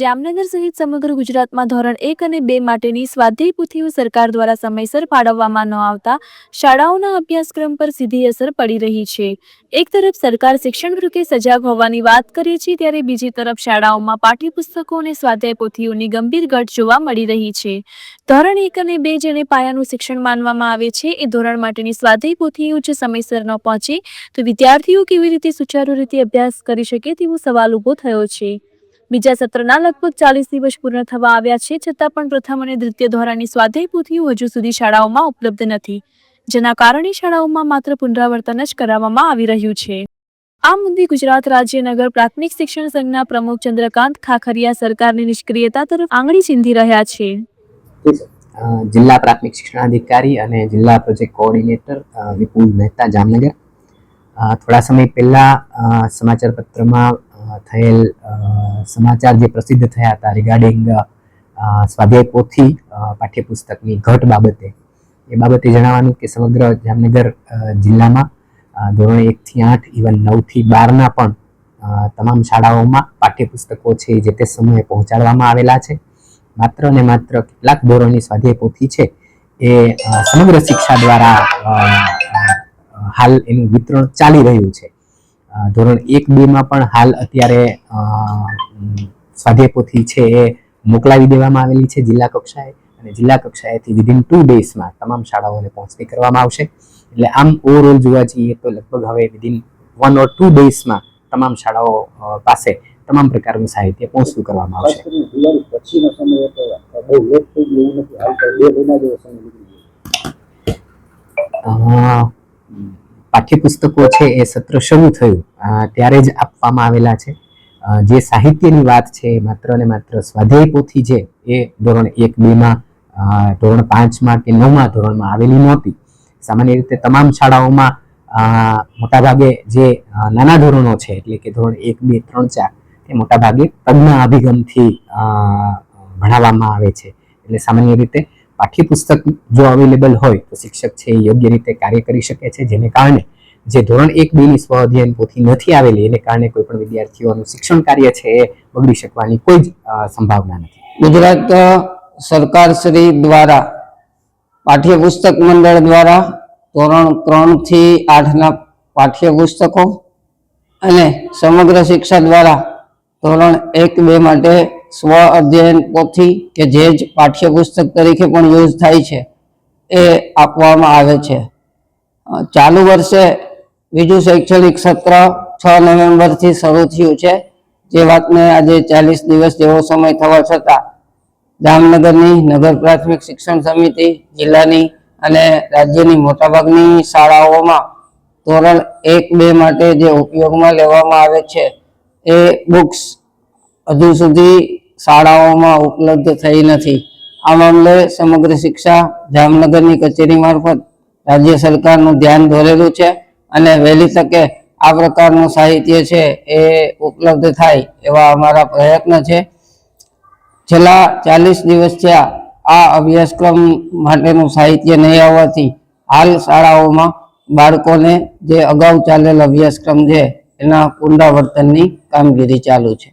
જામનગર સહિત સમગ્ર ગુજરાતમાં ધોરણ એક અને બે માટેની સ્વાધ્યાય પોથીઓ સરકાર દ્વારા સમયસર ફાળવવામાં ન આવતા શાળાઓના અભ્યાસક્રમ પર સીધી અસર પડી રહી છે. એક તરફ સરકાર શિક્ષણ પ્રત્યે સજાગ હોવાની વાત કરે છે, ત્યારે બીજી તરફ શાળાઓમાં પાઠ્યપુસ્તકો અને સ્વાધ્યાય પોથીઓની ગંભીર ઘટ જોવા મળી રહી છે. ધોરણ એક અને બે જેને પાયાનું શિક્ષણ માનવામાં આવે છે, એ ધોરણ માટેની સ્વાધ્યાય પોથીઓ જો સમયસર ન પહોંચે, તો વિદ્યાર્થીઓ કેવી રીતે સુચારુ રીતે અભ્યાસ કરી શકે તેવો સવાલ ઊભો થયો છે. બીજા સત્રના લગભગ ચાલીસ દિવસ પૂર્ણ થવા આવ્યા છે છતાં પણ પ્રથમ અને દ્વિતીય ધોરણની સ્વાધ્યાય પોથીઓ હજુ સુધી શાળાઓમાં ઉપલબ્ધ નથી જેના કારણે શાળાઓમાં માત્ર પુનરાવર્તન જ કરાવવામાં આવી રહ્યું છે. આ મુદ્દે ગુજરાત રાજ્ય નગર પ્રાથમિક શિક્ષણ સંઘના પ્રમુખ ચંદ્રકાંત ખાખરિયા સરકારની નિષ્ક્રિયતા તરફ આંગળી ચીંધી રહ્યા છે. જિલ્લા પ્રાથમિક શિક્ષણાધિકારી અને જિલ્લા પ્રોજેક્ટ કોઓર્ડિનેટર વિપુલ મહેતા જામનગર. થોડા સમય પહેલા અ, સમાચાર પત્રમાં થયેલ સમાચાર જે પ્રસિદ્ધ થયા હતા રિગાર્ડિંગ સ્વાધ્યાય પોથી પાઠ્યપુસ્તકની ઘટ બાબતે. એ બાબતે જણાવવાનું કે સમગ્ર જામનગર જિલ્લામાં ધોરણ એકથી આઠ ઇવન નવથી બારના પણ તમામ શાળાઓમાં પાઠ્યપુસ્તકો છે જે તે સમયે પહોંચાડવામાં આવેલા છે. માત્ર ને માત્ર કેટલાક ધોરણની સ્વાધ્યાય પોથી છે એ સમગ્ર શિક્ષા દ્વારા હાલ એનું વિતરણ ચાલી રહ્યું છે. ધોરણ એક બે માં પણ હાલ અત્યારે સ્વાધ્યાય પોથી છે એ મોકલાવી દેવામાં આવેલી છે જિલ્લા કક્ષાએ. અને જિલ્લા કક્ષાએથી વિધિન ટુ ડેઝમાં તમામ શાળાઓને પહોંચતી કરવામાં આવશે. એટલે આમ ઓવરઓલ જોવા જઈએ તો લગભગ હવે વિધિન વન ઓર ટુ ડેઝમાં તમામ શાળાઓ પાસે તમામ પ્રકારનું સાહિત્ય પહોંચતું કરવામાં આવશે. પાઠ્યપુસ્તકો છે એ સત્ર શરૂ થયું. ત્યારે જ આપવામાં આવેલા છે. જે સાહિત્યની વાત છે, એ માત્ર ને માત્ર સ્વાધ્યાય પોથી છે, એ ધોરણ એક બેમાં ધોરણ પાંચમાં કે નવમાં ધોરણમાં આવેલી નહોતી. સામાન્ય રીતે તમામ શાળાઓમાં મોટાભાગે જે નાના ધોરણો છે, એટલે કે ધોરણ એક, બે, ત્રણ, ચાર તે મોટાભાગે પ્રજ્ઞા અભિગમથી ભણાવવામાં આવે છે. એટલે સામાન્ય રીતે પાઠ્યપુસ્તક જો અવેલેબલ હોય, તો શિક્ષક છે એ યોગ્ય રીતે કાર્ય કરી શકે છે, જેને કારણે જે ધોરણ એક બેની સ્વ અધ્યયન પોથી નથી આવેલી, એને કારણે કોઈ પણ વિદ્યાર્થીઓનું શિક્ષણ કાર્ય છે એ બગડી શકવાની કોઈ જ સંભાવના નથી. ગુજરાત સરકાર શ્રી દ્વારા પાઠ્યપુસ્તક મંડળ દ્વારા ધોરણ ત્રણથી આઠના પાઠ્યપુસ્તકો અને સમગ્ર શિક્ષા દ્વારા ધોરણ એક બે માટે સ્વ અધ્યયન પોથી કે જે જ પાઠ્યપુસ્તક તરીકે પણ યુઝ થાય છે એ આપવામાં આવે છે. ચાલુ વર્ષે બીજું શૈક્ષણિક સત્ર છ નવેમ્બરથી શરૂ થયું છે. જે વાતને આજે ચાલીસ દિવસ જેવો સમય થવા છતાં જામનગરની નગર પ્રાથમિક શિક્ષણ સમિતિ, જિલ્લાની અને રાજ્યની મોટાભાગની શાળાઓમાં ધોરણ એક બે માટે જે ઉપયોગમાં લેવામાં આવે છે, એ બુક્સ હજુ સુધી શાળાઓમાં ઉપલબ્ધ થઈ નથી. આ મામલે સમગ્ર શિક્ષા જામનગરની કચેરી મારફત રાજ્ય સરકારનું ધ્યાન દોરેલું છે. અને વહેલી તકે આ પ્રકારનું સાહિત્ય છે એ ઉપલબ્ધ થાય એવા અમારા પ્રયત્ન છે. છેલ્લા ચાલીસ દિવસ થયા આ અભ્યાસક્રમ માટેનું સાહિત્ય નહીં આવવાથી હાલ શાળાઓમાં બાળકોને જે અગાઉ ચાલેલ અભ્યાસક્રમ છે એના પુનરાવર્તનની કામગીરી ચાલુ છે.